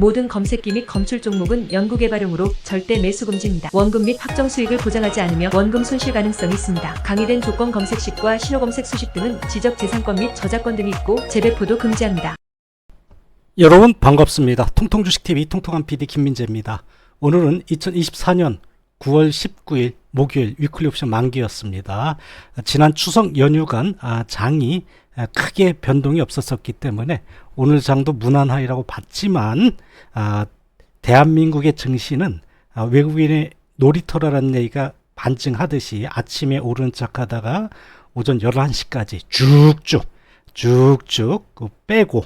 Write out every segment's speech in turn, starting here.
모든 검색기 및 검출 종목은 연구개발용으로 절대 매수 금지입니다. 원금 및 확정 수익을 보장하지 않으며 원금 손실 가능성이 있습니다. 강의된 조건 검색식과 신호검색 수식 등은 지적 재산권 및 저작권 등이 있고 재배포도 금지합니다. 여러분 반갑습니다. 통통주식TV 통통한 PD 김민재입니다. 오늘은 2024년 9월 19일 목요일 위클리 옵션 만기였습니다. 지난 추석 연휴간 아, 장이 아, 크게 변동이 없었었기 때문에 오늘 장도 무난하이라고 봤지만 아, 대한민국의 증시는 아, 외국인의 놀이터라는 얘기가 반증하듯이 아침에 오르는 척하다가 오전 11시까지 쭉쭉 쭉쭉 그 빼고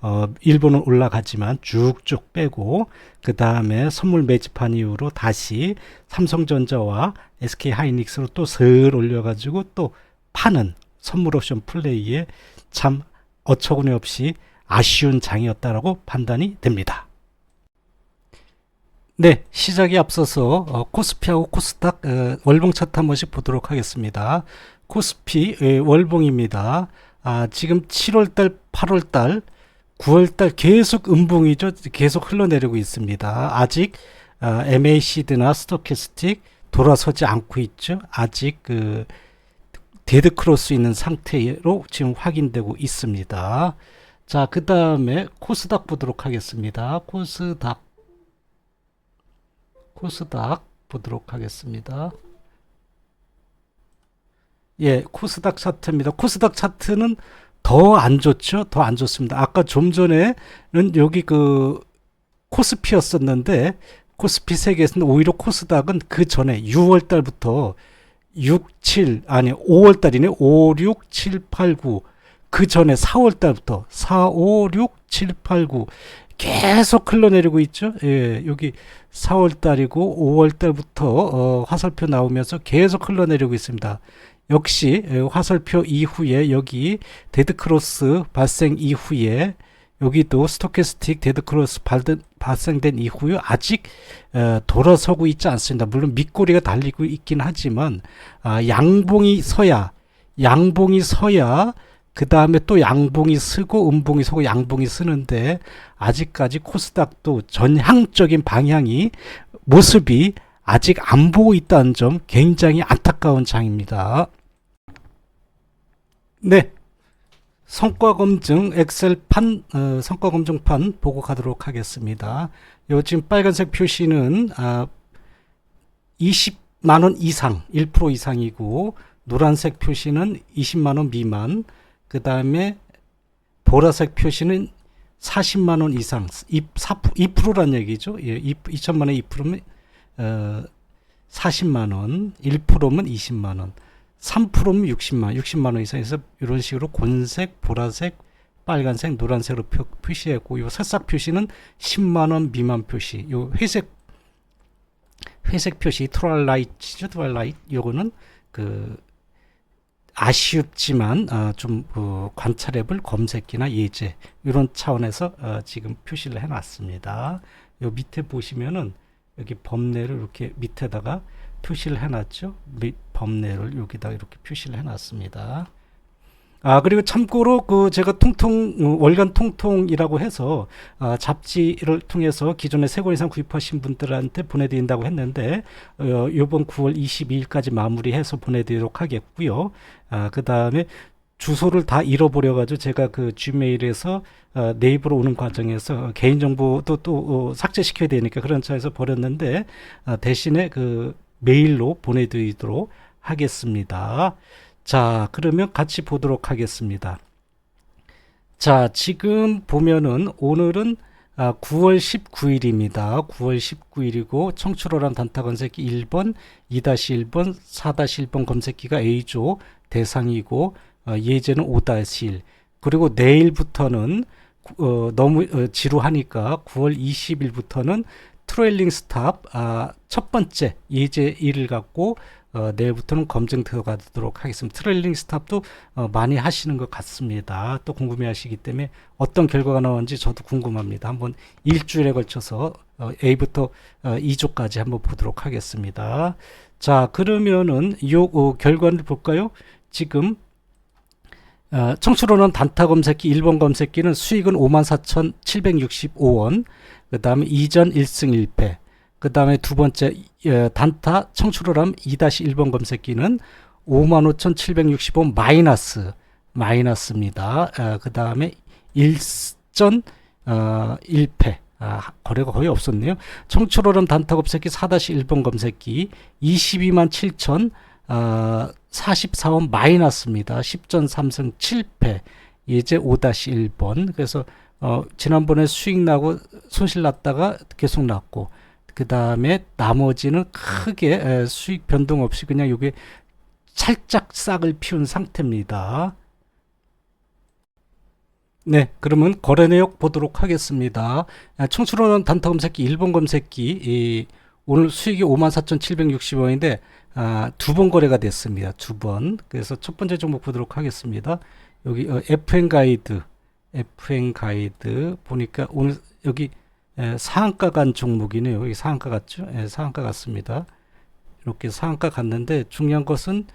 어, 일본은 올라갔지만 쭉쭉 빼고 그 다음에 선물 매집한 이후로 다시 삼성전자와 SK 하이닉스로 또 슬 올려가지고 또 파는 선물 옵션 플레이에 참 어처구니 없이 아쉬운 장이었다라고 판단이 됩니다. 네, 시작에 앞서서 어, 코스피하고 코스닥 어, 월봉 차트 한 번씩 보도록 하겠습니다. 코스피 에, 월봉입니다. 아, 지금 7월달, 8월달 9월달 계속 음봉이죠. 계속 흘러내리고 있습니다. 아직 어, MACD나 스토캐스틱 돌아서지 않고 있죠. 아직 그 데드 크로스 있는 상태로 지금 확인되고 있습니다. 자, 그 다음에 코스닥 보도록 하겠습니다. 코스닥 코스닥 보도록 하겠습니다. 예, 코스닥 차트입니다. 코스닥 차트는 더 안 좋죠? 더 안 좋습니다. 아까 좀 전에는 여기 그 코스피였었는데 코스피 세계에서는 오히려 코스닥은 그 전에 6월 달부터 6, 7 아니 5월 달이네. 5, 6, 7, 8, 9. 그 전에 4월 달부터 4, 5, 6, 7, 8, 9 계속 흘러내리고 있죠. 예, 여기 4월 달이고 5월 달부터 어, 화살표 나오면서 계속 흘러내리고 있습니다. 역시 에, 화살표 이후에 여기 데드크로스 발생 이후에 여기도 스토캐스틱 데드크로스 발드, 발생된 이후에 아직 어, 돌아서고 있지 않습니다. 물론 밑꼬리가 달리고 있긴 하지만 아, 양봉이 서야 양봉이 서야 그 다음에 또 양봉이 쓰고 음봉이 서고 양봉이 쓰는데 아직까지 코스닥도 전향적인 방향이 모습이 아직 안 보고 있다는 점 굉장히 안타까운 장입니다. 네. 성과 검증 엑셀판 어, 성과 검증판 보고 가도록 하겠습니다. 요 지금 빨간색 표시는 아, 20만 원 이상 1% 이상이고 노란색 표시는 20만 원 미만 그 다음에 보라색 표시는 40만 원 이상 2%란 얘기죠. 예, 2천만 원 2%면 어, 40만 원, 1%면 20만 원, 3%면 60만, 60만 원 이상해서 이런 식으로 곤색, 보라색, 빨간색, 노란색으로 표, 표시했고 요 새싹 표시는 10만 원 미만 표시. 요 회색 회색 표시 트랄라이트죠, 트랄라이트. 요거는 그 아쉽지만 어, 좀 어, 관찰해볼 검색기나 예제 이런 차원에서 어, 지금 표시를 해놨습니다. 요 밑에 보시면은 여기 범례를 이렇게 밑에다가 표시를 해놨죠. 밑 범례를 여기다 이렇게 표시를 해놨습니다. 아 그리고 참고로 그 제가 통통 어, 월간 통통이라고 해서 아, 잡지를 통해서 기존에 세 권 이상 구입하신 분들한테 보내드린다고 했는데 어, 이번 9월 22일까지 마무리해서 보내드리도록 하겠고요. 아, 그 다음에 주소를 다 잃어버려가지고 제가 그 gmail에서 어, 네이버로 오는 과정에서 개인정보도 또 어, 삭제시켜야 되니까 그런 차에서 버렸는데 어, 대신에 그 메일로 보내드리도록 하겠습니다. 자, 그러면 같이 보도록 하겠습니다. 자, 지금 보면은 오늘은 아, 9월 19일입니다. 9월 19일이고 청출어란 단타 검색기 1번, 2-1번, 4-1번 검색기가 A조 대상이고 어, 예제는 5-1 그리고 내일부터는 어, 너무 어, 지루하니까 9월 20일부터는 트레일링 스탑 아, 첫 번째 예제 1을 갖고 어, 내일부터는 검증 들어가도록 하겠습니다. 트레일링 스탑도 어, 많이 하시는 것 같습니다. 또 궁금해 하시기 때문에 어떤 결과가 나오는지 저도 궁금합니다. 한번 일주일에 걸쳐서 어, A부터 어, 2조까지 한번 보도록 하겠습니다. 자, 그러면은 요 어, 결과를 볼까요? 지금 어, 청출호는 단타 검색기 1번 검색기는 수익은 54,765원. 그 다음에 이전 1승 1패. 그 다음에 두 번째 어, 단타 청출호람 2-1번 검색기는 55,765원 마이너스 마이너스입니다. 어, 그 다음에 1전 어, 1패. 아, 거래가 거의 없었네요. 청출호람 단타 검색기 4-1번 검색기 22만 7천 어, 44원 마이너스입니다. 10전 3승 7패. 이제 5-1번. 그래서 어, 지난번에 수익 나고 손실 났다가 계속 났고 그 다음에 나머지는 크게 에, 수익 변동 없이 그냥 요게 살짝 싹을 피운 상태입니다. 네, 그러면 거래 내역 보도록 하겠습니다. 아, 청출호는 단타 검색기 1번 검색기 이, 오늘 수익이 54,760원인데 아, 두 번 거래가 됐습니다. 두 번. 그래서 첫 번째 종목 보도록 하겠습니다. 여기 어, FN 가이드, FN 가이드 보니까 오늘 여기 에, 상한가 간 종목이네요. 여기 상한가 갔죠? 예, 상한가 갔습니다. 이렇게 상한가 갔는데 중요한 것은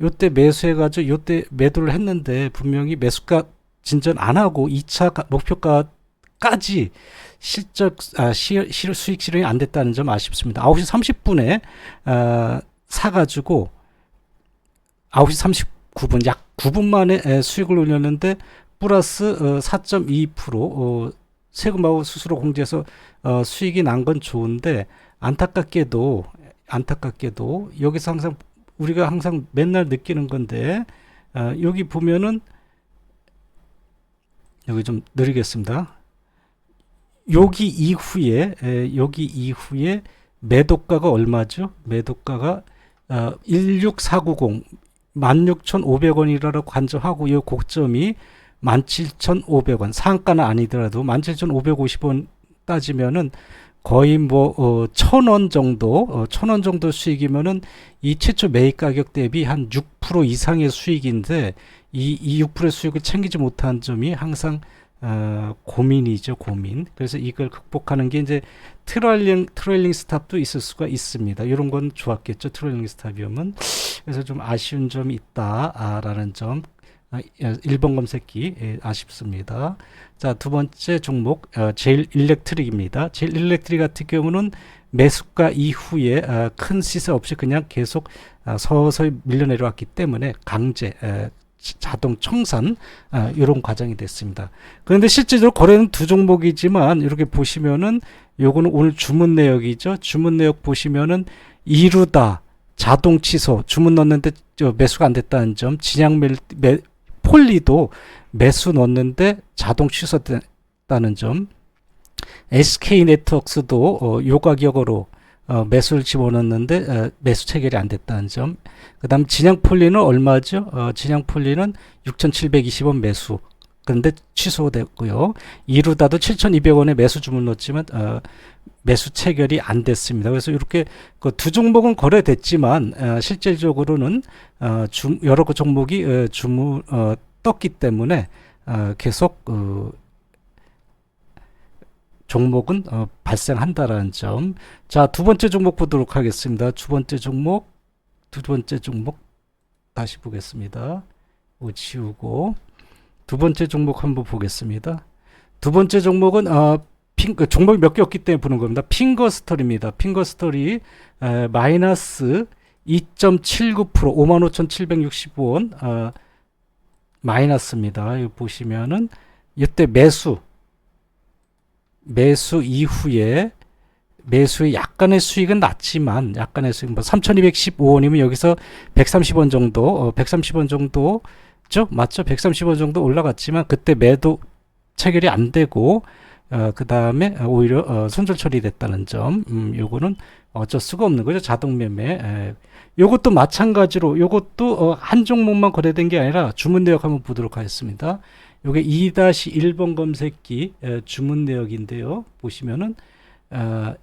요때 매수해가지고 요때 매도를 했는데 분명히 매수가 진전 안 하고 2차 목표가까지 실적 아, 시, 시, 수익 실현이 안 됐다는 점 아쉽습니다. 9시 30분에 아, 사가지고 9시 39분 약 9분 만에 에, 수익을 올렸는데 플러스 어, 4.2% 어, 세금하고 수수료 공제해서 어, 수익이 난 건 좋은데 안타깝게도 안타깝게도 여기서 항상 우리가 항상 맨날 느끼는 건데 어, 여기 보면은 여기 좀 느리겠습니다. 여기 이후에 에, 여기 이후에 매도가가 얼마죠? 매도가가 어, 16490 16,500원이라고 관정하고 이 고점이 17,500원. 상가는 아니더라도 17,550원 따지면은 거의 뭐 어, 1,000원 정도 어, 1,000원 정도 수익이면은 이 최초 매입 가격 대비 한 6% 이상의 수익인데 이, 이 6%의 수익을 챙기지 못한 점이 항상 어, 고민이죠, 고민. 그래서 이걸 극복하는 게 이제 트레일링, 트레일링 스탑도 있을 수가 있습니다. 이런 건 좋았겠죠, 트레일링 스탑이면. 그래서 좀 아쉬운 점이 있다라는 점. 아, 1번 검색기 예, 아쉽습니다. 자, 두 번째 종목 어, 제일 일렉트릭입니다. 제일 일렉트릭 같은 경우는 매수가 이후에 어, 큰 시세 없이 그냥 계속 어, 서서히 밀려 내려왔기 때문에 강제 에, 자동 청산 아, 이런 과정이 됐습니다. 그런데 실제로 거래는 두 종목이지만 이렇게 보시면은 요거는 오늘 주문 내역이죠. 주문 내역 보시면은 이루다 자동 취소 주문 넣었는데 저 매수가 안 됐다는 점 진양 매, 매 폴리도 매수 넣었는데 자동 취소됐다는 점 SK 네트워크스도 어, 요 가격으로 어, 매수를 집어넣었는데 어, 매수 체결이 안 됐다는 점. 그다음 진양 폴리는 얼마죠? 어, 진양 폴리는 6,720원 매수. 그런데 취소됐고요. 이루다도 7,200원에 매수 주문 넣었지만 어, 매수 체결이 안 됐습니다. 그래서 이렇게 그 두 종목은 거래됐지만 어, 실질적으로는 어, 주, 여러 그 종목이 어, 주문 어, 떴기 때문에 어, 계속 어, 종목은 어, 발생한다라는 점. 자, 두 번째 종목 보도록 하겠습니다. 두 번째 종목, 두 번째 종목 다시 보겠습니다. 지우고 두 번째 종목 한번 보겠습니다. 두 번째 종목은 어, 핑, 그 종목이 몇 개 없기 때문에 보는 겁니다. 핑거 스토리입니다. 핑거 스토리 에, 마이너스 2.79% 55,765원 어, 마이너스입니다. 보시면은 이때 매수 매수 이후에 매수의 약간의 수익은 낮지만 약간의 수익 뭐 3,215원이면 여기서 130원 정도 어, 130원 정도죠? 맞죠? 130원 정도 올라갔지만 그때 매도 체결이 안 되고 어, 그 다음에 오히려 어, 손절 처리됐다는 점 음, 요거는 어쩔 수가 없는 거죠. 자동 매매. 에, 요것도 마찬가지로 요것도 어, 한 종목만 거래된 게 아니라 주문 내역 한번 보도록 하겠습니다. 요게 2-1번 검색기 에, 주문 내역인데요. 보시면은 어,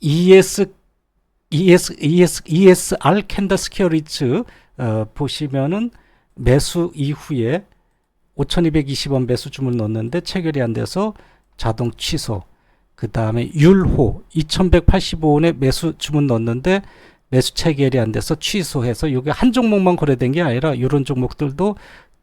ES ES ES ESR 캔더 스퀘어리츠 어, 보시면은 매수 이후에 5,220원 매수 주문 넣었는데 체결이 안 돼서 자동 취소. 그 다음에 율호 2,185원에 매수 주문 넣었는데 매수 체결이 안 돼서 취소해서 이게 한 종목만 거래된 게 아니라 이런 종목들도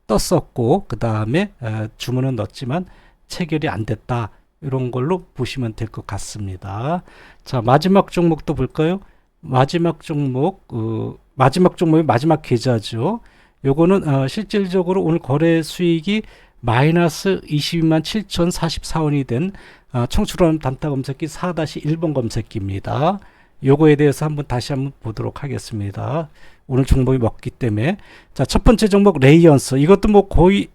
떴었고 그 다음에 주문은 넣었지만 체결이 안 됐다. 이런 걸로 보시면 될 것 같습니다. 자 마지막 종목도 볼까요? 마지막 종목 어, 마지막 종목이 마지막 계좌죠. 요거는 어, 실질적으로 오늘 거래 수익이 마이너스 22만 7,044원이 된 어, 청출원 단타 검색기 4-1번 검색기입니다. 요거에 대해서 한번 다시 한번 보도록 하겠습니다. 오늘 종목이 먹기 때문에 자 첫 번째 종목 레이언스 이것도 뭐 거의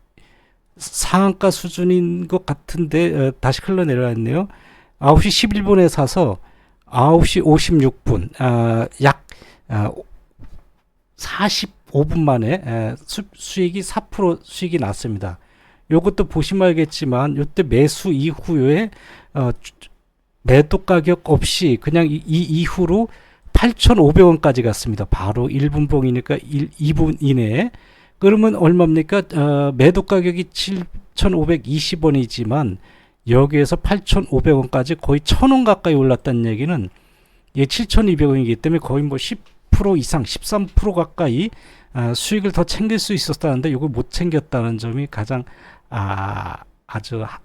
상한가 수준인 것 같은데 어, 다시 흘러내려왔네요. 9시 11분에 사서 9시 56분 아, 약 아, 45분 만에 에, 수, 수익이 4% 수익이 났습니다. 요것도 보시면 알겠지만 요때 매수 이후에 어, 주- 매도 가격 없이 그냥 이, 이 이후로 8,500원까지 갔습니다. 바로 1분 봉이니까 1, 2분 이내에 그러면 얼마입니까? 어, 매도 가격이 7,520원이지만 여기에서 8,500원까지 거의 1,000원 가까이 올랐다는 얘기는 이게 7,200원이기 때문에 거의 뭐 10% 이상, 13% 가까이 아, 수익을 더 챙길 수 있었다는데 이걸 못 챙겼다는 점이 가장 아, 아주 하-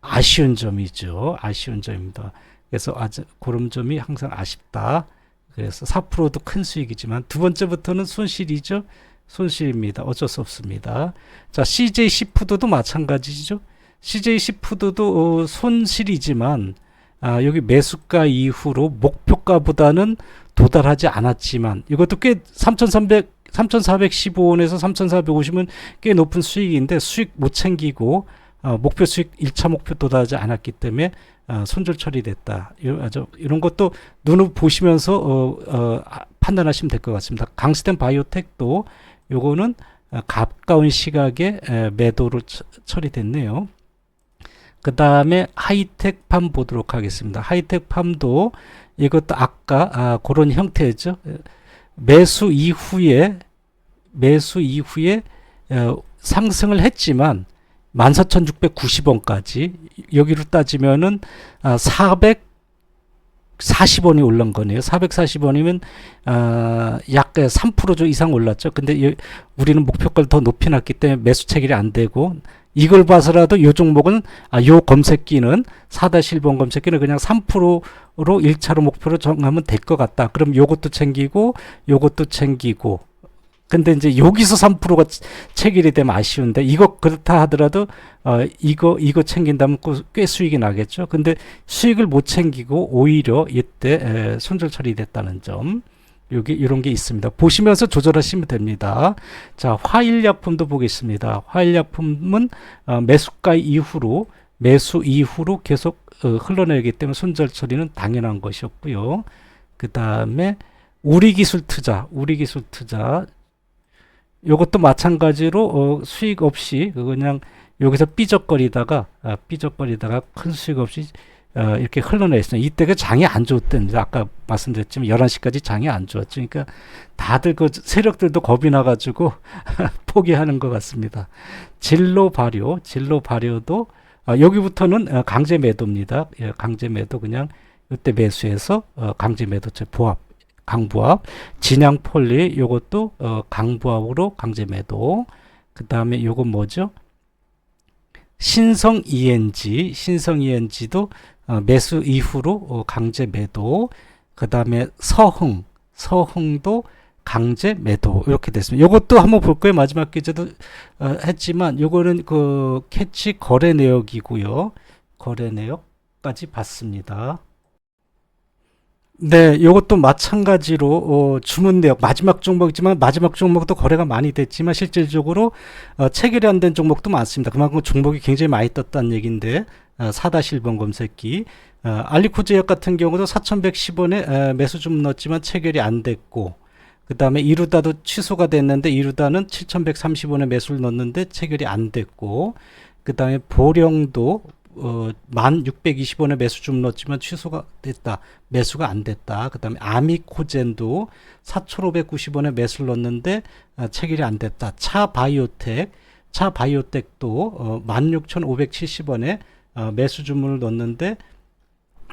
아쉬운 점이죠. 아쉬운 점입니다. 그래서 아주 그런 점이 항상 아쉽다. 그래서 4%도 큰 수익이지만 두 번째부터는 손실이죠. 손실입니다. 어쩔 수 없습니다. 자, CJ 시푸드도 마찬가지죠. CJ 시푸드도 어, 손실이지만 아, 여기 매수가 이후로 목표가보다는 도달하지 않았지만 이것도 꽤 3,300 3,415원에서 3,450은 꽤 높은 수익인데 수익 못 챙기고 어, 목표 수익 1차 목표 도달하지 않았기 때문에 어, 손절 처리됐다. 이런, 아주 이런 것도 눈으로 보시면서 어, 어, 아, 판단하시면 될 것 같습니다. 강스텐 바이오텍도 요거는 어, 가까운 시각에 에, 매도로 처, 처리됐네요. 그 다음에 하이텍팜 보도록 하겠습니다. 하이텍팜도 이것도 아까 아, 그런 형태죠. 에, 매수 이후에 매수 이후에 어, 상승을 했지만 14,690원까지 여기로 따지면은 아, 440원이 올른 거네요. 440원이면 아, 약3% 이상 올랐죠. 근데 여- 우리는 목표가를 더 높이 놨기 때문에 매수 체결이 안 되고 이걸 봐서라도 요 종목은 아, 요 검색기는 4-1번 검색기는 그냥 3%로 1차로 목표로 정하면 될 것 같다. 그럼 요것도 챙기고 요것도 챙기고 근데 이제 여기서 3%가 체결이 되면 아쉬운데 이거 그렇다 하더라도 어 이거 이거 챙긴다면 꾸- 꽤 수익이 나겠죠. 근데 수익을 못 챙기고 오히려 이때 에, 손절 처리됐다는 점. 여기 이런 게 있습니다. 보시면서 조절하시면 됩니다. 자, 화일약품도 보겠습니다. 화일약품은 어, 매수가 이후로 매수 이후로 계속 어, 흘러내기 때문에 손절 처리는 당연한 것이었고요. 그 다음에 우리기술 투자, 우리기술 투자 요것도 마찬가지로 어, 수익 없이 그 그냥 여기서 삐적거리다가 아, 삐적거리다가 큰 수익 없이 어, 이렇게 흘러내 있어요. 이때가 장이 안 좋았던 아까 말씀드렸지만 11시까지 장이 안 좋았죠. 그러니까 다들 그 세력들도 겁이 나가지고 포기하는 것 같습니다. 진로 발효, 진로 발효도 어, 여기부터는 어, 강제 매도입니다. 예, 강제 매도 그냥 이때 매수해서 어, 강제 매도체 보합, 강부합, 진양 폴리 요것도 어, 강부합으로 강제 매도. 그 다음에 요건 뭐죠? 신성 ENG, 신성 ENG도 어, 매수 이후로 어, 강제 매도. 그 다음에 서흥, 서흥도 강제 매도 이렇게 됐습니다. 요것도 한번 볼 거예요. 마지막 기재도 어, 했지만 요거는 그 캐치 거래 내역이고요. 거래 내역까지 봤습니다. 네, 이것도 마찬가지로 어, 주문 내역 마지막 종목이지만 마지막 종목도 거래가 많이 됐지만 실질적으로 어, 체결이 안 된 종목도 많습니다. 그만큼 종목이 굉장히 많이 떴다는 얘기인데 어, 4-1번 검색기 어, 알리코제약 같은 경우도 4,110원에 에, 매수 좀 넣었지만 체결이 안 됐고 그 다음에 이루다도 취소가 됐는데 이루다는 7,130원에 매수를 넣었는데 체결이 안 됐고 그 다음에 보령도 어, 1,620원에 매수 좀 넣었지만 취소가 됐다. 매수가 안 됐다. 그 다음에 아미코젠도 4,590원에 매수를 넣었는데 아, 체결이 안 됐다. 차 바이오텍, 차 바이오텍도 어, 16,570원에 어, 매수 주문을 넣었는데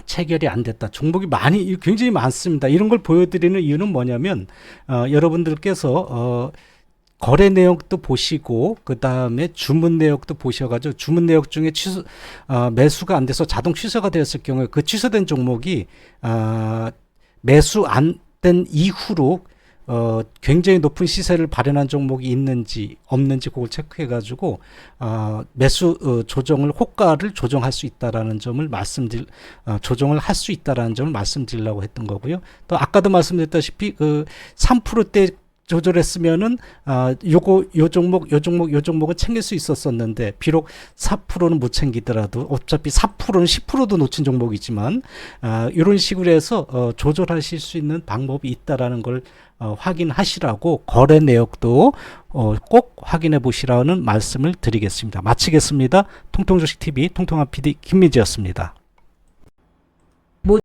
체결이 안 됐다. 종목이 많이 굉장히 많습니다. 이런 걸 보여드리는 이유는 뭐냐면 어, 여러분들께서 어, 거래 내역도 보시고 그 다음에 주문 내역도 보셔가지고 주문 내역 중에 취소 어, 매수가 안 돼서 자동 취소가 되었을 경우에 그 취소된 종목이 아, 매수 안 된 이후로 어, 굉장히 높은 시세를 발현한 종목이 있는지 없는지 그걸 체크해가지고 어, 매수 어, 조정을 호가를 조정할 수 있다라는 점을 말씀드릴 어, 조정을 할 수 있다라는 점을 말씀드리려고 했던 거고요. 또 아까도 말씀드렸다시피 그 3%대 조절했으면은 아 요거 요 종목 요 종목 요 종목은 챙길 수 있었었는데 비록 4%는 못 챙기더라도 어차피 4%는 10%도 놓친 종목이지만 아 이런 식으로 해서 어, 조절하실 수 있는 방법이 있다라는 걸 어, 확인하시라고 거래 내역도 어, 꼭 확인해 보시라는 말씀을 드리겠습니다. 마치겠습니다. 통통조식 TV 통통한 PD 김미지였습니다.